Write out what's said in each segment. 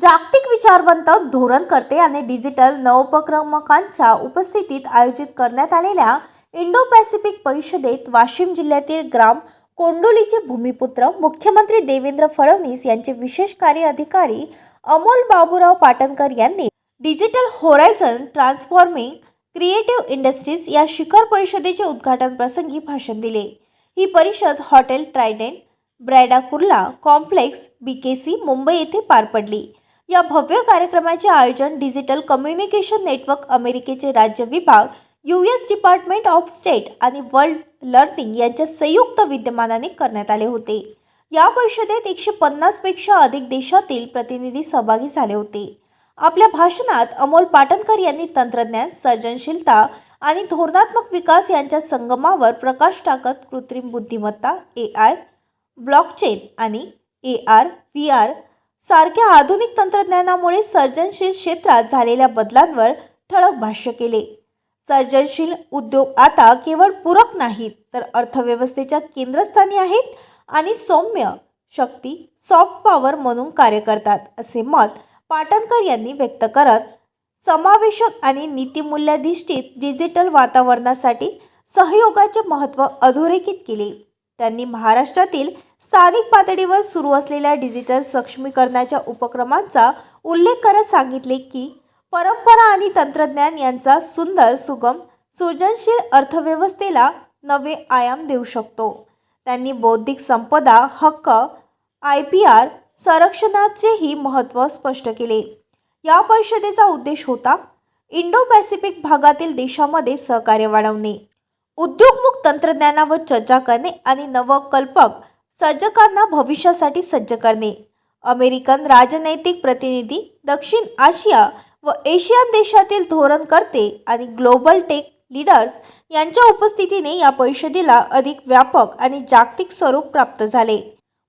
जागतिक विचारवंत धोरणकर्ते आणि डिजिटल नवोपक्रमकांच्या उपस्थितीत आयोजित करण्यात आलेल्या इंडो पॅसिफिक परिषदेत वाशिम जिल्ह्यातील ग्राम कोंडोलीचे भूमिपुत्र मुख्यमंत्री देवेंद्र फडणवीस यांचे विशेष कार्य अधिकारी अमोल बाबूराव पाटणकर यांनी digital horizon transforming creative industries या शिखर परिषदेचे उद्घाटन प्रसंगी भाषण दिले. ही परिषद hotel Trident Bandra Kurla complex C Mumbai येथे पार पडली. या भव्य कार्यक्रमाचे आयोजन डिजिटल कम्युनिकेशन नेटवर्क अमेरिकेचे राज्य विभाग U S department of state आणि वर्ल्ड लर्निंग यांच्या संयुक्त विद्यमानाने करण्यात आले होते. या परिषदेत एकशे पन्नासपेक्षा अधिक देशातील प्रतिनिधी सहभागी झाले होते. आपल्या भाषणात अमोल पाटणकर यांनी तंत्रज्ञान सर्जनशीलता आणि धोरणात्मक विकास यांच्या संगमावर प्रकाश टाकत कृत्रिम बुद्धिमत्ता ए आय ब्लॉकचेन आणि ए आर व्ही आर सारख्या आधुनिक तंत्रज्ञानामुळे सर्जनशील क्षेत्रात झालेल्या बदलांवर ठळक भाष्य केले. सर्जनशील उद्योग आता केवळ पूरक नाहीत तर अर्थव्यवस्थेच्या केंद्रस्थानी आहेत आणि सौम्य शक्ती सॉफ्ट पॉवर म्हणून कार्य करतात असे मत पाटणकर यांनी व्यक्त करत समावेशक आणि नीतिमूल्याधिष्ठित डिजिटल वातावरणासाठी सहयोगाचे महत्त्व अधोरेखित केले. त्यांनी महाराष्ट्रातील स्थानिक पातळीवर सुरू असलेल्या डिजिटल सक्षमीकरणाच्या उपक्रमांचा उल्लेख करत सांगितले की परंपरा आणि तंत्रज्ञान यांचा सुंदर सुगम सृजनशील अर्थव्यवस्थेला नवे आयाम देऊ शकतो. त्यांनी बौद्धिक संपदा हक्क आय पी आर संरक्षणाचेही महत्त्व स्पष्ट केले. या परिषदेचा उद्देश होता इंडो पॅसिफिक भागातील देशामध्ये सहकार्य वाढवणे. उद्योगमुख तंत्रज्ञानावर चर्चा करणे आणि नवकल्पक सर्जकांना भविष्यासाठी सज्ज करणे. अमेरिकन राजनैतिक प्रतिनिधी दक्षिण आशिया व एशियन देशातील धोरणकर्ते आणि ग्लोबल टेक लीडर्स यांच्या उपस्थितीने या परिषदेला अधिक व्यापक आणि जागतिक स्वरूप प्राप्त झाले.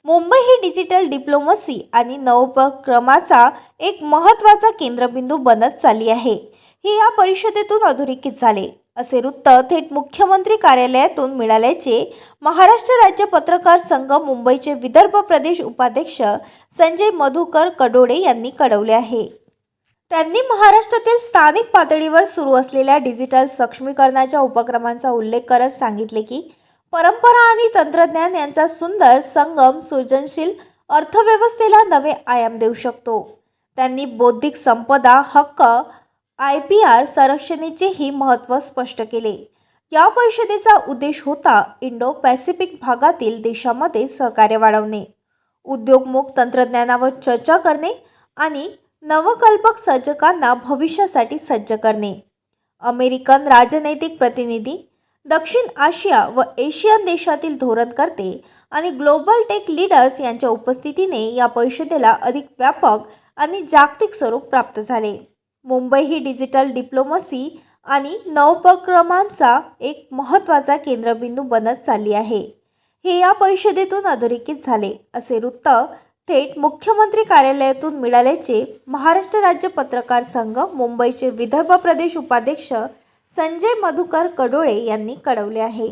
मुंबई ही डिजिटल डिप्लोमसी आणि नवोपक्रमाचा एक महत्त्वाचा केंद्रबिंदू बनत चालली आहे. हे या परिषदेतून अधोरेखित झाले. असे वृत्त थेट मुख्यमंत्री कार्यालयातून मिळाल्याचे महाराष्ट्र राज्य पत्रकार संघ मुंबईचे विदर्भ प्रदेश उपाध्यक्ष संजय मधुकर कडोडे यांनी कळवले आहे. त्यांनी महाराष्ट्रातील स्थानिक पातळीवर सुरू असलेल्या डिजिटल सक्षमीकरणाच्या उपक्रमांचा उल्लेख करत सांगितले की परंपरा आणि तंत्रज्ञान यांचा सुंदर संगम सृजनशील अर्थव्यवस्थेला नवे आयाम देऊ शकतो. त्यांनी बौद्धिक संपदा हक्क आय पी आर संरक्षणेचेही महत्त्व स्पष्ट केले. या परिषदेचा उद्देश होता इंडो पॅसिफिक भागातील देशामध्ये सहकार्य वाढवणे उद्योगमुख तंत्रज्ञानावर चर्चा करणे आणि नवकल्पक सर्जकांना भविष्यासाठी सज्ज करणे. अमेरिकन राजनैतिक प्रतिनिधी दक्षिण आशिया व एशियन देशातील धोरणकर्ते आणि ग्लोबल टेक लीडर्स यांच्या उपस्थितीने या परिषदेला अधिक व्यापक आणि जागतिक स्वरूप प्राप्त झाले. मुंबई ही डिजिटल डिप्लोमसी आणि नवोपक्रमांचा एक महत्त्वाचा केंद्रबिंदू बनत चालली आहे. हे या परिषदेतून अधोरेखित झाले असे वृत्त थेट मुख्यमंत्री कार्यालयातून मिळाल्याचे महाराष्ट्र राज्य पत्रकार संघ मुंबईचे विदर्भ प्रदेश उपाध्यक्ष संजय मधुकर कडोळे यांनी कळवले आहे.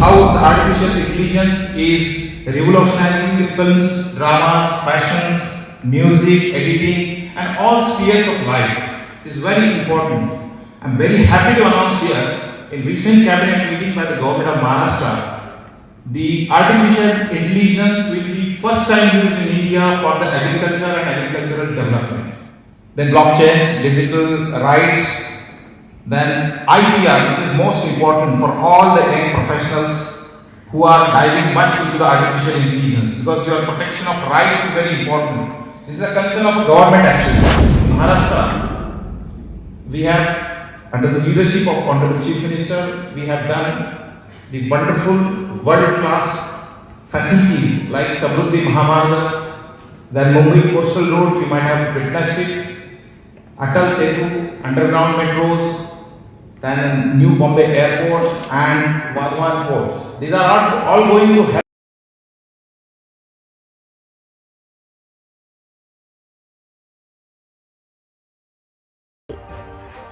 How artificial intelligence is revolutionizing the films, dramas, fashions, music, editing, and all spheres of life is very important. I'm very happy to announce here in recent cabinet meeting by the government of Maharashtra, the artificial intelligence will be first time used in India for the agriculture and agricultural development. Then blockchains, digital rights, then IPR, which is most important for all the young professionals who are diving much into the artificial intelligence because your protection of rights is very important. This is a concern of government actually. In Maharashtra, we have, under the leadership of Honorable Chief Minister, we have done the wonderful world-class facilities like Samruddhi Mahamarga, then Mumbai Coastal Road, you might have witnessed it, Atal Setu, underground metros, then New Bombay Airport and Vadhavan Port. These are all, all going to help.